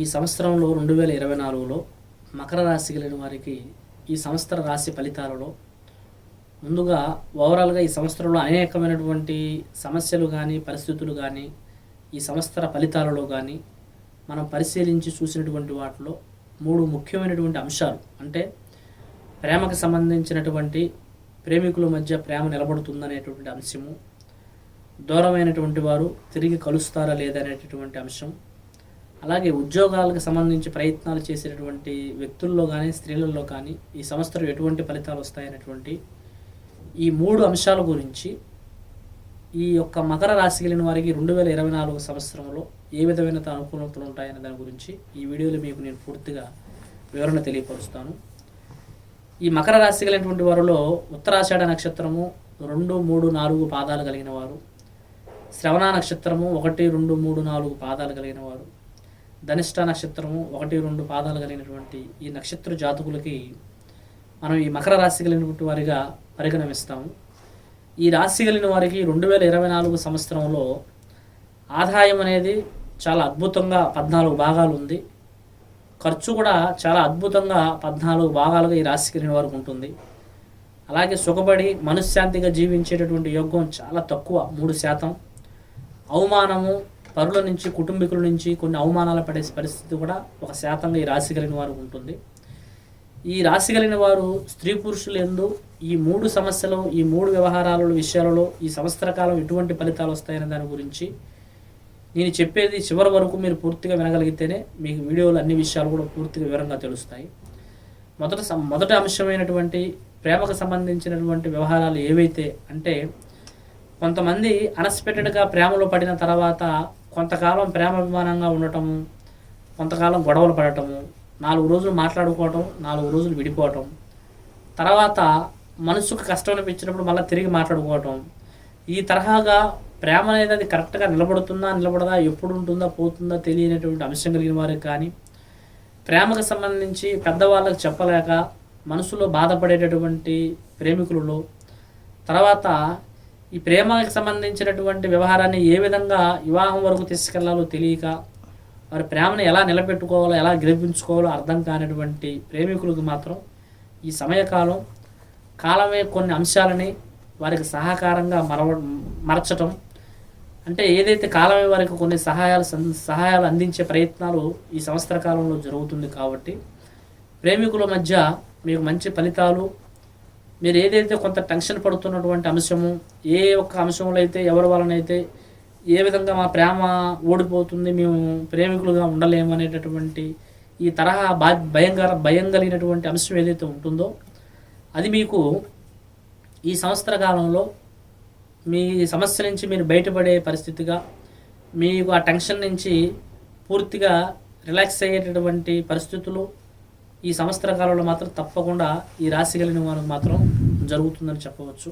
ఈ సంవత్సరంలో రెండు వేల ఇరవై నాలుగులో మకర రాశి కలిగిన వారికి ఈ సంవత్సర రాశి ఫలితాలలో ముందుగా ఓవరాల్గా ఈ సంవత్సరంలో అనేకమైనటువంటి సమస్యలు కానీ పరిస్థితులు కానీ ఈ సంవత్సర ఫలితాలలో కానీ మనం పరిశీలించి చూసినటువంటి వాటిలో మూడు ముఖ్యమైనటువంటి అంశాలు. అంటే ప్రేమకు సంబంధించినటువంటి ప్రేమికుల మధ్య ప్రేమ నిలబడుతుందనేటువంటి అంశము. దూరమైనటువంటి వారు తిరిగి కలుస్తారా లేదనేటటువంటి అంశం. అలాగే ఉద్యోగాలకు సంబంధించి ప్రయత్నాలు చేసేటటువంటి వ్యక్తుల్లో కానీ స్త్రీలలో కానీ ఈ సంస్థలు ఎటువంటి ఫలితాలు వస్తాయనేటువంటి ఈ మూడు అంశాల గురించి ఈ యొక్క మకర రాశి కలిగిన వారికి రెండు వేల ఇరవై నాలుగు సంవత్సరంలో ఏ విధమైన అనుకూలతలు ఉంటాయనే దాని గురించి ఈ వీడియోలో మీకు నేను పూర్తిగా వివరణ తెలియపరుస్తాను. ఈ మకర రాశి కలిగినటువంటి వారిలో ఉత్తరాషాఢ నక్షత్రము రెండు మూడు నాలుగు పాదాలు కలిగిన వారు. శ్రవణ నక్షత్రము ఒకటి రెండు మూడు నాలుగు పాదాలు కలిగిన వారు. ధనిష్ట నక్షత్రము ఒకటి రెండు పాదాలు కలిగినటువంటి ఈ నక్షత్ర జాతకులకి మనం ఈ మకర రాశి కలిగినటువంటి వారిగా పరిగణమిస్తాము ఈ రాశి కలిగిన వారికి రెండు వేల ఇరవై నాలుగు సంవత్సరంలో ఆదాయం అనేది చాలా అద్భుతంగా పద్నాలుగు భాగాలు ఉంది. ఖర్చు కూడా చాలా అద్భుతంగా పద్నాలుగు భాగాలుగా ఈ రాశి కలిగిన వారికి ఉంటుంది. అలాగే సుఖపడి మనశ్శాంతిగా జీవించేటటువంటి యోగం చాలా తక్కువ మూడు శాతం. అవమానము పరుల నుంచి కుటుంబీకుల నుంచి కొన్ని అవమానాలు పడే పరిస్థితి కూడా ఒక శాతంగా ఈ రాశి కలిగిన వారు ఉంటుంది. ఈ రాశి కలిగిన వారు స్త్రీ పురుషులు ఎందు ఈ మూడు సమస్యలు ఈ మూడు వ్యవహారాల విషయాలలో ఈ సంవత్సర కాలం ఎటువంటి ఫలితాలు వస్తాయనే దాని గురించి నేను చెప్పేది చివరి వరకు మీరు పూర్తిగా వినగలిగితేనే మీకు వీడియోలో అన్ని విషయాలు కూడా పూర్తిగా వివరంగా తెలుస్తాయి. మొదట మొదటి అంశమైనటువంటి ప్రేమకు సంబంధించినటువంటి వ్యవహారాలు ఏవైతే అంటే కొంతమంది అన్ఎక్స్పెక్టెడ్గా ప్రేమలో పడిన తర్వాత కొంతకాలం ప్రేమాభిమానంగా ఉండటము కొంతకాలం గొడవలు పడటము నాలుగు రోజులు మాట్లాడుకోవటం నాలుగు రోజులు విడిపోవటం తర్వాత మనసుకు కష్టం అనిపించినప్పుడు మళ్ళీ తిరిగి మాట్లాడుకోవటం ఈ తరహాగా ప్రేమ అనేది అది కరెక్ట్గా నిలబడుతుందా నిలబడదా ఎప్పుడు ఉంటుందా పోతుందా తెలియనటువంటి అంశం కలిగిన వారికి కానీ ప్రేమకు సంబంధించి పెద్దవాళ్ళకి చెప్పలేక మనసులో బాధపడేటటువంటి ప్రేమికులలో తర్వాత ఈ ప్రేమకి సంబంధించినటువంటి వ్యవహారాన్ని ఏ విధంగా వివాహం వరకు తీసుకెళ్ళాలో తెలియక వారి ప్రేమను ఎలా నిలబెట్టుకోవాలో ఎలా గెలిపించుకోవాలో అర్థం కానటువంటి ప్రేమికులకు మాత్రం ఈ సమయకాలం కాలమే కొన్ని అంశాలని వారికి సహకారంగా మరవ మరచటం. అంటే ఏదైతే కాలమే వారికి కొన్ని సహాయాలు సహాయాలు అందించే ప్రయత్నాలు ఈ సంవత్సర కాలంలో జరుగుతుంది కాబట్టి ప్రేమికుల మధ్య మీకు మంచి ఫలితాలు మీరు ఏదైతే కొంత టెన్షన్ పడుతున్నటువంటి అంశము ఏ ఒక్క అంశంలో అయితే ఎవరి వలనైతే ఏ విధంగా మా ప్రేమ ఓడిపోతుంది మేము ప్రేమికులుగా ఉండలేము అనేటటువంటి ఈ తరహా బా భయంకర భయం కలిగినటువంటి అంశం ఏదైతే ఉంటుందో అది మీకు ఈ సంవత్సర కాలంలో మీ సమస్య నుంచి మీరు బయటపడే పరిస్థితిగా మీకు ఆ టెన్షన్ నుంచి పూర్తిగా రిలాక్స్ అయ్యేటటువంటి పరిస్థితులు ఈ సంవత్సర కాలంలో మాత్రం తప్పకుండా ఈ రాశి కలిగిన వారికి మాత్రం జరుగుతుందని చెప్పవచ్చు.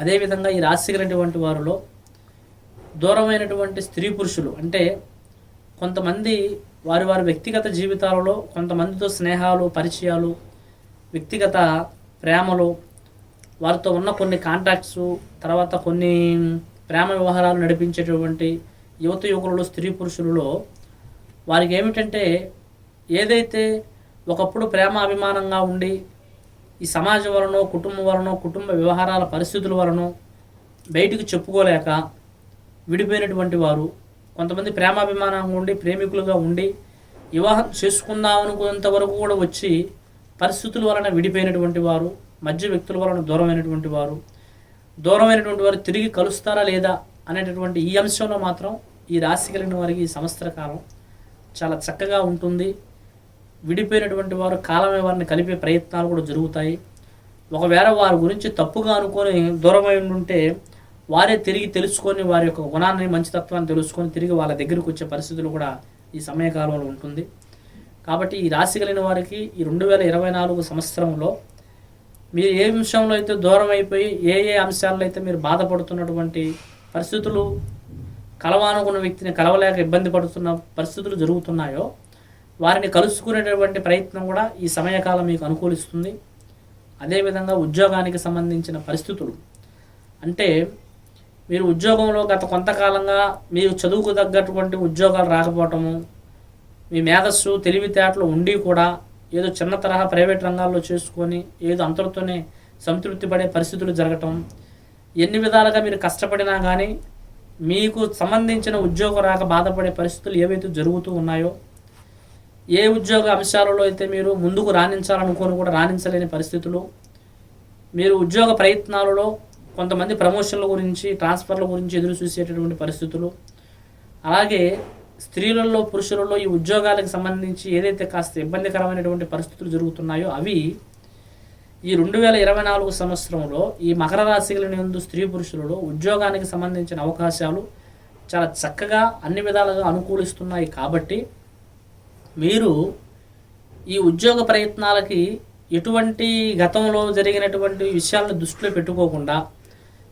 అదేవిధంగా ఈ రాశి కలిగినటువంటి వారిలో దూరమైనటువంటి స్త్రీ పురుషులు అంటే కొంతమంది వారి వారి వ్యక్తిగత జీవితాలలో కొంతమందితో స్నేహాలు పరిచయాలు వ్యక్తిగత ప్రేమలు వారితో ఉన్న కొన్ని కాంటాక్ట్స్ తర్వాత కొన్ని ప్రేమ వ్యవహారాలు నడిపించేటటువంటి యువత యువకులలో స్త్రీ పురుషులలో వారికి ఏమిటంటే ఏదైతే ఒకప్పుడు ప్రేమ అభిమానంగా ఉండి ఈ సమాజం వలనో కుటుంబం వలనో కుటుంబ వ్యవహారాల పరిస్థితుల వలనో బయటికి చెప్పుకోలేక విడిపోయినటువంటి వారు కొంతమంది ప్రేమాభిమానంగా ఉండి ప్రేమికులుగా ఉండి వివాహం చేసుకుందాం అనుకున్నంత వరకు కూడా వచ్చి పరిస్థితుల వలన విడిపోయినటువంటి వారు మధ్య వ్యక్తుల వలన దూరమైనటువంటి వారు దూరమైనటువంటి వారు తిరిగి కలుస్తారా లేదా అనేటటువంటి ఈ అంశంలో మాత్రం ఈ రాశి కలిగిన వారికి ఈ సంవత్సర కాలం చాలా చక్కగా ఉంటుంది. విడిపోయినటువంటి వారు కాలమే వారిని కలిపే ప్రయత్నాలు కూడా జరుగుతాయి. ఒకవేళ వారి గురించి తప్పుగా అనుకొని దూరమై ఉంటే వారే తిరిగి తెలుసుకొని వారి యొక్క గుణాన్ని మంచితత్వాన్ని తెలుసుకొని తిరిగి వాళ్ళ దగ్గరకు వచ్చే పరిస్థితులు కూడా ఈ సమయకాలంలో ఉంటుంది. కాబట్టి ఈ రాశి కలిగిన వారికి ఈ రెండు వేల ఇరవై నాలుగు సంవత్సరంలో మీరు ఏ విషయంలో అయితే దూరం అయిపోయి ఏ ఏ అంశాల్లో అయితే మీరు బాధపడుతున్నటువంటి పరిస్థితులు కలవానుకున్న వ్యక్తిని కలవలేక ఇబ్బంది పడుతున్న పరిస్థితులు జరుగుతున్నాయో వారిని కలుసుకునేటటువంటి ప్రయత్నం కూడా ఈ సమయకాలం మీకు అనుకూలిస్తుంది. అదేవిధంగా ఉద్యోగానికి సంబంధించిన పరిస్థితులు. అంటే మీరు ఉద్యోగంలో గత కొంతకాలంగా మీరు చదువుకు తగ్గటువంటి ఉద్యోగాలు రాకపోవటము మీ మేధస్సు తెలివితేటలు ఉండి కూడా ఏదో చిన్న తరహా ప్రైవేట్ రంగాల్లో చేసుకొని ఏదో అంతటితోనే సంతృప్తి పడే పరిస్థితులు జరగటం ఎన్ని విధాలుగా మీరు కష్టపడినా కానీ మీకు సంబంధించిన ఉద్యోగం రాక బాధపడే పరిస్థితులు ఏవైతే జరుగుతూ ఉన్నాయో ఏ ఉద్యోగ అంశాలలో అయితే మీరు ముందుకు రాణించాలనుకోని కూడా రాణించలేని పరిస్థితులు? మీరు ఉద్యోగ ప్రయత్నాలలో కొంతమంది ప్రమోషన్ల గురించి ట్రాన్స్ఫర్ల గురించి ఎదురు చూసేటటువంటి పరిస్థితులు? అలాగే స్త్రీలలో పురుషులలో ఈ ఉద్యోగాలకు సంబంధించి ఏదైతే కాస్త ఇబ్బందికరమైనటువంటి పరిస్థితులు జరుగుతున్నాయో అవి ఈ రెండు వేల ఇరవై నాలుగు సంవత్సరంలో ఈ మకర రాశిగల నందు స్త్రీ పురుషులలో ఉద్యోగానికి సంబంధించిన అవకాశాలు చాలా చక్కగా అన్ని విధాలుగా అనుకూలిస్తున్నాయి కాబట్టి మీరు ఈ ఉద్యోగ ప్రయత్నాలకి ఎటువంటి గతంలో జరిగినటువంటి విషయాలను దృష్టిలో పెట్టుకోకుండా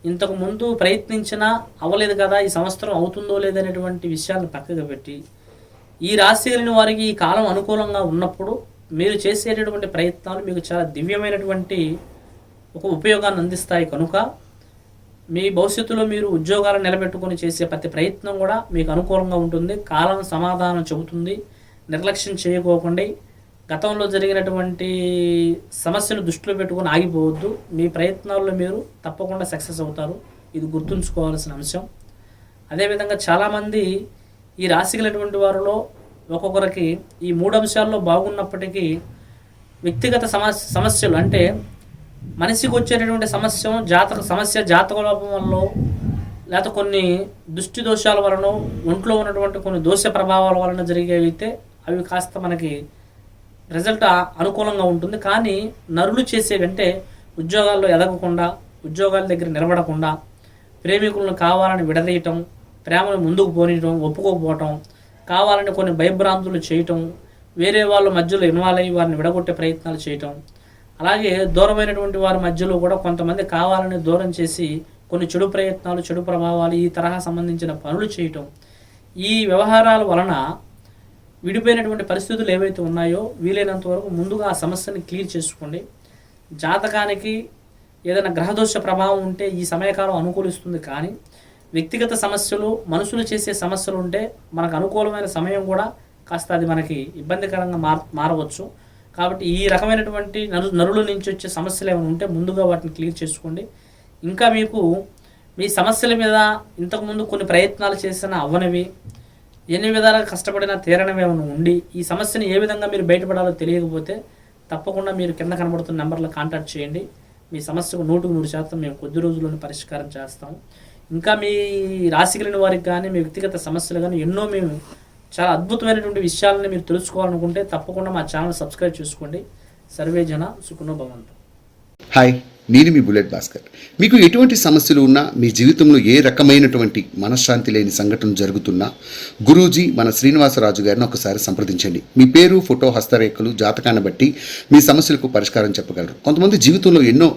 ఇంతకు ముందు ప్రయత్నించినా అవ్వలేదు కదా ఈ సంవత్సరం అవుతుందో లేదనేటువంటి విషయాలను పక్కకు పెట్టి ఈ రాశి వారికి ఈ కాలం అనుకూలంగా ఉన్నప్పుడు మీరు చేసేటటువంటి ప్రయత్నాలు మీకు చాలా దివ్యమైనటువంటి ఒక ఉపయోగాన్ని అందిస్తాయి. కనుక మీ భవిష్యత్తులో మీరు ఉద్యోగాలు నిలబెట్టుకొని చేసే ప్రతి ప్రయత్నం కూడా మీకు అనుకూలంగా ఉంటుంది. కాలం సమాధానం చెబుతుంది. నిర్లక్ష్యం చేయకోకుండా గతంలో జరిగినటువంటి సమస్యను దృష్టిలో పెట్టుకొని ఆగిపోవద్దు. మీ ప్రయత్నాల్లో మీరు తప్పకుండా సక్సెస్ అవుతారు. ఇది గుర్తుంచుకోవాల్సిన అంశం. అదేవిధంగా చాలామంది ఈ రాశిగలటువంటి వారిలో ఒక్కొక్కరికి ఈ మూడు అంశాల్లో బాగున్నప్పటికీ వ్యక్తిగత సమస్య సమస్యలు అంటే మనిషికి వచ్చేటటువంటి సమస్య జాతక సమస్య జాతక లోపం వల్ల లేకపోతే కొన్ని దుష్టి దోషాల వలన ఒంట్లో ఉన్నటువంటి కొన్ని దోష ప్రభావాల వలన జరిగేవి అయితే అవి కాస్త మనకి రిజల్ట్ అనుకూలంగా ఉంటుంది. కానీ నరులు చేసేవంటే ఉద్యోగాల్లో ఎదగకుండా ఉద్యోగాల దగ్గర నిలబడకుండా ప్రేమికులను కావాలని విడదీయటం ప్రేమను ముందుకు పోనీయటం ఒప్పుకోకపోవటం కావాలని కొన్ని భయభ్రాంతులు చేయటం వేరే వాళ్ళ మధ్యలో ఇన్వాల్వ్ అయ్యి వారిని విడగొట్టే ప్రయత్నాలు చేయటం. అలాగే దూరమైనటువంటి వారి మధ్యలో కూడా కొంతమంది కావాలని దూరం చేసి కొన్ని చెడు ప్రయత్నాలు చెడు ప్రభావాలు ఈ తరహా సంబంధించిన పనులు చేయటం. ఈ వ్యవహారాల వలన విడిపోయినటువంటి పరిస్థితులు ఏవైతే ఉన్నాయో వీలైనంత వరకు ముందుగా ఆ సమస్యని క్లియర్ చేసుకోండి. జాతకానికి ఏదైనా గ్రహదోష ప్రభావం ఉంటే ఈ సమయకాలం అనుకూలిస్తుంది కానీ వ్యక్తిగత సమస్యలు మనుషులు చేసే సమస్యలు ఉంటే మనకు అనుకూలమైన సమయం కూడా కాస్త అది మనకి ఇబ్బందికరంగా మార్ మారవచ్చు. కాబట్టి ఈ రకమైనటువంటి నరు నరుల నుంచి వచ్చే సమస్యలు ఏమైనా ఉంటే ముందుగా వాటిని క్లియర్ చేసుకోండి. ఇంకా మీకు మీ సమస్యల మీద ఇంతకుముందు కొన్ని ప్రయత్నాలు చేసిన అవ్వనివి. ఎన్ని విధాలుగా కష్టపడినా తీరనివి ఏమైనా ఉండి ఈ సమస్యని ఏ విధంగా మీరు బయటపడాలో తెలియకపోతే తప్పకుండా మీరు కింద కనబడుతున్న నెంబర్లో కాంటాక్ట్ చేయండి. మీ సమస్యకు నూటుకు నూరు శాతం మేము కొద్ది రోజుల్లోనే పరిష్కారం చేస్తాం. ఇంకా మీ రాశి వారికి కానీ మీ వ్యక్తిగత సమస్యలు కానీ ఎన్నో మేము చాలా అద్భుతమైనటువంటి విషయాలను మీరు తెలుసుకోవాలనుకుంటే తప్పకుండా మా ఛానల్ సబ్స్క్రైబ్ చేసుకోండి. సర్వే జన సుఖనో భవంతు. హాయ్. నేను మీ బుల్లెట్ భాస్కర్. మీకు ఎటువంటి సమస్యలు ఉన్నా మీ జీవితంలో ఏ రకమైనటువంటి మనశ్శాంతి లేని సంఘటన జరుగుతున్నా గురూజీ మన శ్రీనివాసరాజు గారిని ఒకసారి సంప్రదించండి. మీ పేరు ఫోటో హస్తరేఖలు జాతకాన్ని బట్టి మీ సమస్యలకు పరిష్కారం చెప్పగలరు. కొంతమంది జీవితంలో ఎన్నో